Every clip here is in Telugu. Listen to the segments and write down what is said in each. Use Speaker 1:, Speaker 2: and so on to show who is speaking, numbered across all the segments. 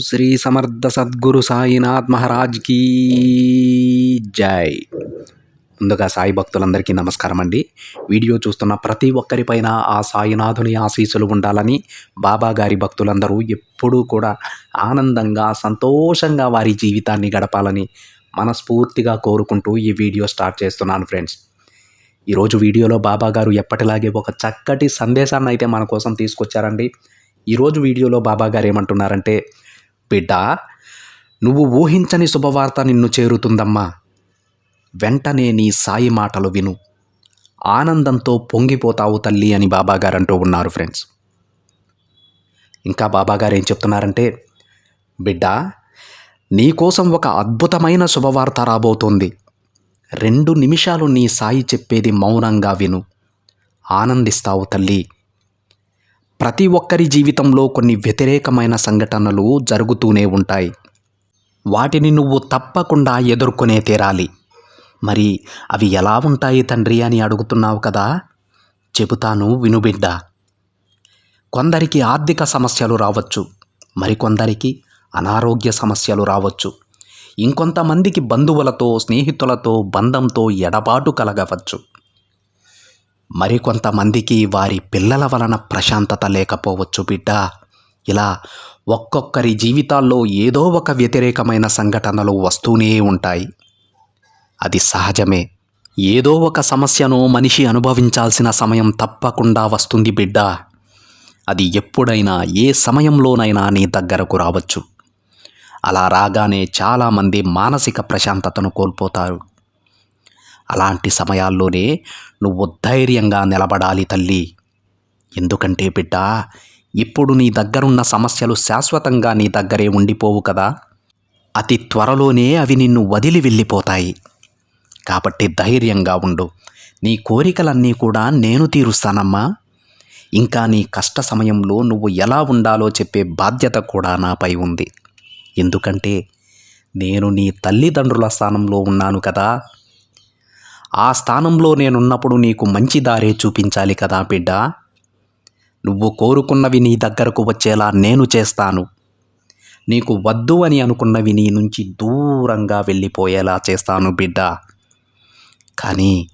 Speaker 1: శ్రీ సమర్థ సద్గురు సాయినాథ్ మహారాజ్ కీ జై. ముందుగా సాయి భక్తులందరికీ నమస్కారం అండి. వీడియో చూస్తున్న ప్రతి ఒక్కరిపైన ఆ సాయినాథుని ఆశీస్సులు ఉండాలని బాబా గారి భక్తులందరూ ఎప్పుడూ కూడా ఆనందంగా సంతోషంగా వారి జీవితాన్ని గడపాలని మనస్ఫూర్తిగా కోరుకుంటూ ఈ వీడియో స్టార్ట్ చేస్తున్నాను ఫ్రెండ్స్. ఈరోజు వీడియోలో బాబా గారు ఎప్పటిలాగే ఒక చక్కటి సందేశాన్ని అయితే మన కోసం తీసుకొచ్చారండి. ఈరోజు వీడియోలో బాబా గారు ఏమంటున్నారంటే బిడ్డా నువ్వు ఊహించని శుభవార్త నిన్ను చేరుతుందమ్మా. వెంటనే నీ సాయి మాటలు విను. ఆనందంతో పొంగిపోతావు తల్లి అని బాబాగారు అంటూ ఉన్నారు ఫ్రెండ్స్. ఇంకా బాబాగారు ఏం చెప్తున్నారంటే బిడ్డ నీకోసం ఒక అద్భుతమైన శుభవార్త రాబోతోంది. రెండు నిమిషాలు నీ సాయి చెప్పేది మౌనంగా విను. ఆనందిస్తావు తల్లి. ప్రతి ఒక్కరి జీవితంలో కొన్ని వ్యతిరేకమైన సంఘటనలు జరుగుతూనే ఉంటాయి. వాటిని నువ్వు తప్పకుండా ఎదుర్కొనే తీరాలి. మరి అవి ఎలా ఉంటాయి తండ్రి అని అడుగుతున్నావు కదా? చెబుతాను వినుబిడ్డ కొందరికి ఆర్థిక సమస్యలు రావచ్చు మరికొందరికి అనారోగ్య సమస్యలు రావచ్చు. ఇంకొంతమందికి బంధువులతో స్నేహితులతో బంధంతో ఎడబాటు కలగవచ్చు. మరికొంతమందికి వారి పిల్లల వలన ప్రశాంతత లేకపోవచ్చు బిడ్డ. ఇలా ఒక్కొక్కరి జీవితాల్లో ఏదో ఒక వ్యతిరేకమైన సంఘటనలు వస్తూనే ఉంటాయి. అది సహజమే. ఏదో ఒక సమస్యను మనిషి అనుభవించాల్సిన సమయం తప్పకుండా వస్తుంది బిడ్డ. అది ఎప్పుడైనా ఏ సమయంలోనైనా నీ దగ్గరకు రావచ్చు. అలా రాగానే చాలామంది మానసిక ప్రశాంతతను కోల్పోతారు. అలాంటి సమయాల్లోనే నువ్వు ధైర్యంగా నిలబడాలి తల్లి. ఎందుకంటే బిడ్డ ఇప్పుడు నీ దగ్గరున్న సమస్యలు శాశ్వతంగా నీ దగ్గరే ఉండిపోవు కదా. అతి త్వరలోనే అవి నిన్ను వదిలి వెళ్ళిపోతాయి. కాబట్టి ధైర్యంగా ఉండు. నీ కోరికలన్నీ కూడా నేను తీరుస్తానమ్మా. ఇంకా నీ కష్ట సమయంలో నువ్వు ఎలా ఉండాలో చెప్పే బాధ్యత కూడా నాపై ఉంది. ఎందుకంటే నేను నీ తల్లిదండ్రుల స్థానంలో ఉన్నాను కదా. ఆ స్థానంలో నేనున్నప్పుడు నీకు మంచి దారే చూపించాలి కదా బిడ్డ. నువ్వు కోరుకున్నవి నీ దగ్గరకు వచ్చేలా నేను చేస్తాను. నీకు వద్దు అని అనుకున్నవి నీ నుంచి దూరంగా వెళ్ళిపోయేలా చేస్తాను బిడ్డ. కానీ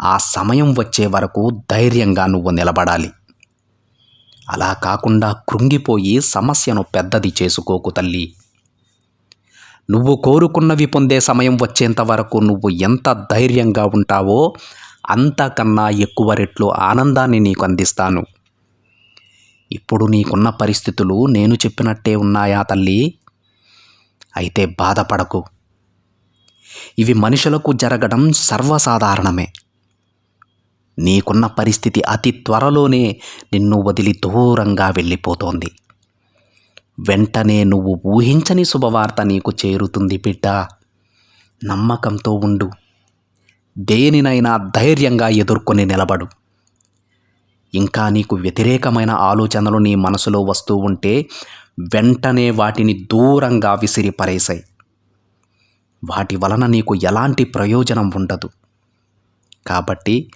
Speaker 1: ఆ సమయం వచ్చే వరకు ధైర్యంగా నువ్వు నిలబడాలి. అలా కాకుండా కృంగిపోయి సమస్యను పెద్దది చేసుకోకు తల్లి. నువ్వు కోరుకున్నవి పొందే సమయం వచ్చేంత వరకు నువ్వు ఎంత ధైర్యంగా ఉంటావో అంతకన్నా ఎక్కువ రెట్లు ఆనందాన్ని నీకు అందిస్తాను. ఇప్పుడు నీకున్న పరిస్థితులు నేను చెప్పినట్టే ఉన్నాయా తల్లి? అయితే బాధపడకు. ఇవి మనుషులకు జరగడం సర్వసాధారణమే. నీకున్న పరిస్థితి అతి త్వరలోనే నిన్ను వదిలి దూరంగా వెళ్ళిపోతోంది. వెంటనే నువ్వు ఊహించని శుభవార్త నీకు చేరుతుంది బిడ్డ. నమ్మకంతో ఉండు. దేనినైనా ధైర్యంగా ఎదుర్కొని నిలబడు. ఇంకా నీకు వ్యతిరేకమైన ఆలోచనలు నీ మనసులో వస్తూ ఉంటే వెంటనే వాటిని దూరంగా విసిరిపరేశాయి వాటి వలన నీకు ఎలాంటి ప్రయోజనం ఉండదు. కాబట్టి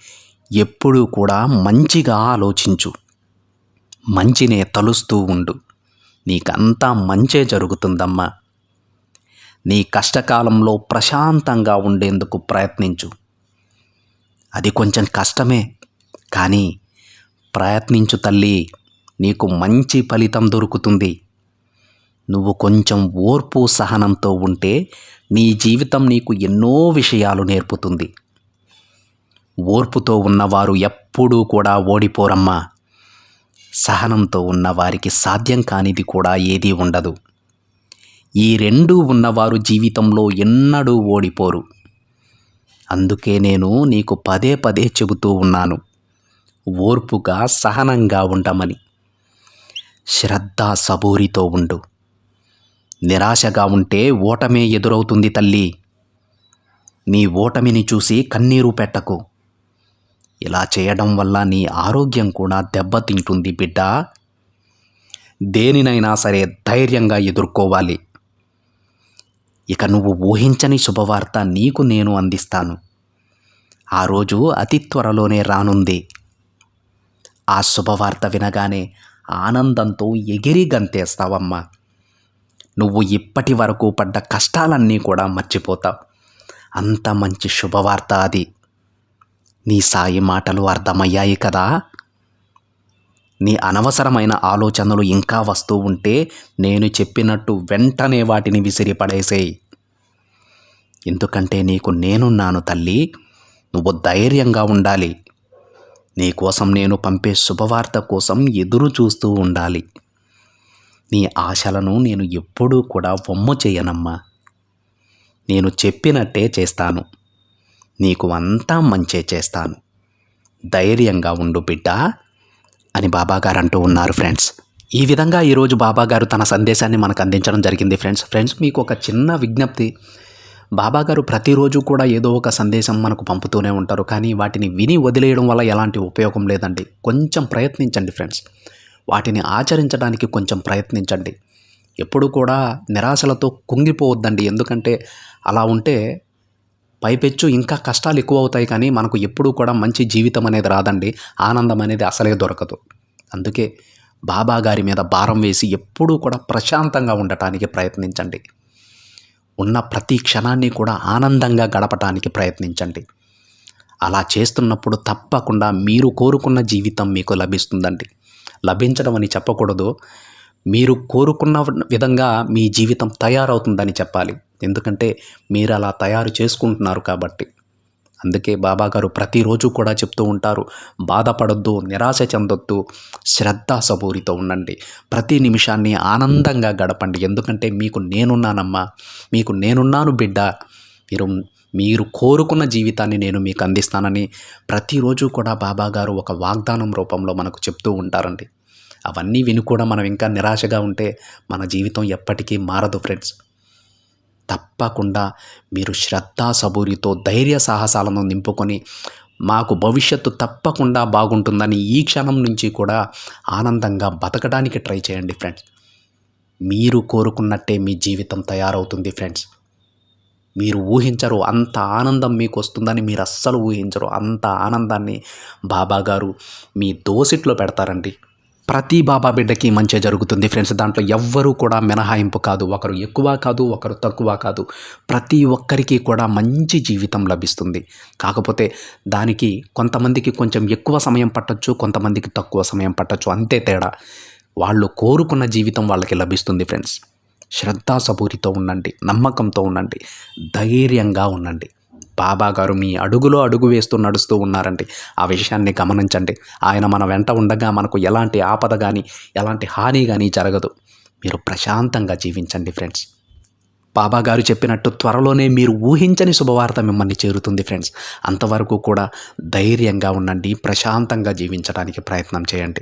Speaker 1: ఎప్పుడూ కూడా మంచిగా ఆలోచించు. మంచినే తలుస్తూ ఉండు. నీకంతా మంచే జరుగుతుందమ్మా. నీ కష్టకాలంలో ప్రశాంతంగా ఉండేందుకు ప్రయత్నించు. అది కొంచెం కష్టమే కానీ ప్రయత్నించు తల్లి నీకు మంచి ఫలితం దొరుకుతుంది. నువ్వు కొంచెం ఓర్పు సహనంతో ఉంటే నీ జీవితం నీకు ఎన్నో విషయాలు నేర్పుతుంది. ఓర్పుతో ఉన్నవారు ఎప్పుడూ కూడా ఓడిపోరమ్మా. సహనంతో ఉన్నవారికి సాధ్యం కానిది కూడా ఏదీ ఉండదు. ఈ రెండూ ఉన్నవారు జీవితంలో ఎన్నడూ ఓడిపోరు. అందుకే నేను నీకు పదే పదే చెబుతూ ఉన్నాను. ఓర్పుగా సహనంగా ఉండమని. శ్రద్ధ సబూరితో ఉండు. నిరాశగా ఉంటే ఓటమే ఎదురవుతుంది తల్లి. నీ ఓటమిని చూసి కన్నీరు పెట్టకు. ఇలా చేయడం వల్ల నీ ఆరోగ్యం కూడా దెబ్బతింటుంది బిడ్డ. దేనినైనా సరే ధైర్యంగా ఎదుర్కోవాలి. ఇక నువ్వు ఊహించని శుభవార్త నీకు నేను అందిస్తాను. ఆ రోజు అతి త్వరలోనే రానుంది. ఆ శుభవార్త వినగానే ఆనందంతో ఎగిరి గంతేస్తావమ్మా. నువ్వు ఇప్పటి వరకు పడ్డ కష్టాలన్నీ కూడా మర్చిపోతావు. అంత మంచి శుభవార్త అది. నీ సాయి మాటలు అర్థమయ్యాయి కదా? నీ అనవసరమైన ఆలోచనలు ఇంకా వస్తూ ఉంటే నేను చెప్పినట్టు వెంటనే వాటిని విసిరిపడేసేయి ఎందుకంటే నీకు నేనున్నాను తల్లి నువ్వు ధైర్యంగా ఉండాలి. నీ కోసం నేను పంపే శుభవార్త కోసం ఎదురు చూస్తూ ఉండాలి. నీ ఆశలను నేను ఎప్పుడూ కూడా వమ్ము చేయనమ్మా. నేను చెప్పినట్టే చేస్తాను. నీకు అంతా మంచే చేస్తాను. ధైర్యంగా ఉండు బిడ్డ అని బాబాగారు అంటూ ఉన్నారు ఫ్రెండ్స్. ఈ విధంగా ఈరోజు బాబాగారు తన సందేశాన్ని మనకు అందించడం జరిగింది ఫ్రెండ్స్. ఫ్రెండ్స్ మీకు ఒక చిన్న విజ్ఞప్తి. బాబాగారు ప్రతిరోజు కూడా ఏదో ఒక సందేశం మనకు పంపుతూనే ఉంటారు. కానీ వాటిని విని వదిలేయడం వల్ల ఎలాంటి ఉపయోగం లేదండి. కొంచెం ప్రయత్నించండి ఫ్రెండ్స్. వాటిని ఆచరించడానికి కొంచెం ప్రయత్నించండి. ఎప్పుడు కూడా నిరాశలతో కుంగిపోవద్దండి. ఎందుకంటే అలా ఉంటే పైపెచ్చు ఇంకా కష్టాలు ఎక్కువ అవుతాయి కానీ మనకు ఎప్పుడూ కూడా మంచి జీవితం అనేది రాదండి. ఆనందం అనేది అసలే దొరకదు. అందుకే బాబా గారి మీద భారం వేసి ఎప్పుడూ కూడా ప్రశాంతంగా ఉండటానికి ప్రయత్నించండి. ఉన్న ప్రతి క్షణాన్ని కూడా ఆనందంగా గడపటానికి ప్రయత్నించండి. అలా చేస్తున్నప్పుడు తప్పకుండా మీరు కోరుకున్న జీవితం మీకు లభిస్తుందండి. లభించడం అని చెప్పకూడదు. మీరు కోరుకున్న విధంగా మీ జీవితం తయారవుతుందని చెప్పాలి. ఎందుకంటే మీరు అలా తయారు చేసుకుంటున్నారు కాబట్టి. అందుకే బాబాగారు ప్రతిరోజు కూడా చెప్తూ ఉంటారు బాధపడొద్దు నిరాశ చెందొద్దు శ్రద్ధాసభూరితో ఉండండి. ప్రతి నిమిషాన్ని ఆనందంగా గడపండి. ఎందుకంటే మీకు నేనున్నానమ్మా మీకు నేనున్నాను బిడ్డ. మీరు మీరు కోరుకున్న జీవితాన్ని నేను మీకు అందిస్తానని ప్రతిరోజు కూడా బాబాగారు ఒక వాగ్దానం రూపంలో మనకు చెప్తూ ఉంటారండి. అవన్నీ విని కూడా మనం ఇంకా నిరాశగా ఉంటే మన జీవితం ఎప్పటికీ మారదు ఫ్రెండ్స్. తప్పకుండా మీరు శ్రద్ధా సబూరితో ధైర్య సాహసాలను నింపుకొని మాకు భవిష్యత్తు తప్పకుండా బాగుంటుందని ఈ క్షణం నుంచి కూడా ఆనందంగా బతకడానికి ట్రై చేయండి ఫ్రెండ్స్. మీరు కోరుకున్నట్టే మీ జీవితం తయారవుతుంది ఫ్రెండ్స్. మీరు ఊహించరు అంత ఆనందం మీకు వస్తుందని మీరు అస్సలు ఊహించరు. అంత ఆనందాన్ని బాబా గారు మీ దోసిట్లో పెడతారండి. ప్రతి బాబా బిడ్డకి మంచి జరుగుతుంది ఫ్రెండ్స్. దాంట్లో ఎవ్వరూ కూడా మినహాయింపు కాదు. ఒకరు ఎక్కువ కాదు ఒకరు తక్కువ కాదు. ప్రతి ఒక్కరికి కూడా మంచి జీవితం లభిస్తుంది. కాకపోతే దానికి కొంతమందికి కొంచెం ఎక్కువ సమయం పట్టచ్చు కొంతమందికి తక్కువ సమయం పట్టచ్చు. అంతే తేడా. వాళ్ళు కోరుకున్న జీవితం వాళ్ళకి లభిస్తుంది ఫ్రెండ్స్. శ్రద్ధాసబూరితో ఉండండి నమ్మకంతో ఉండండి ధైర్యంగా ఉండండి. బాబా గారు మీ అడుగులో అడుగు వేస్తూ నడుస్తూ ఉన్నారండి. ఆ విషయాన్ని గమనించండి. ఆయన మన వెంట ఉండగా మనకు ఎలాంటి ఆపద కానీ ఎలాంటి హాని కానీ జరగదు. మీరు ప్రశాంతంగా జీవించండి ఫ్రెండ్స్. బాబా గారు చెప్పినట్టు త్వరలోనే మీరు ఊహించని శుభవార్త మిమ్మల్ని చేరుతుంది ఫ్రెండ్స్. అంతవరకు కూడా ధైర్యంగా ఉండండి ప్రశాంతంగా జీవించడానికి ప్రయత్నం చేయండి.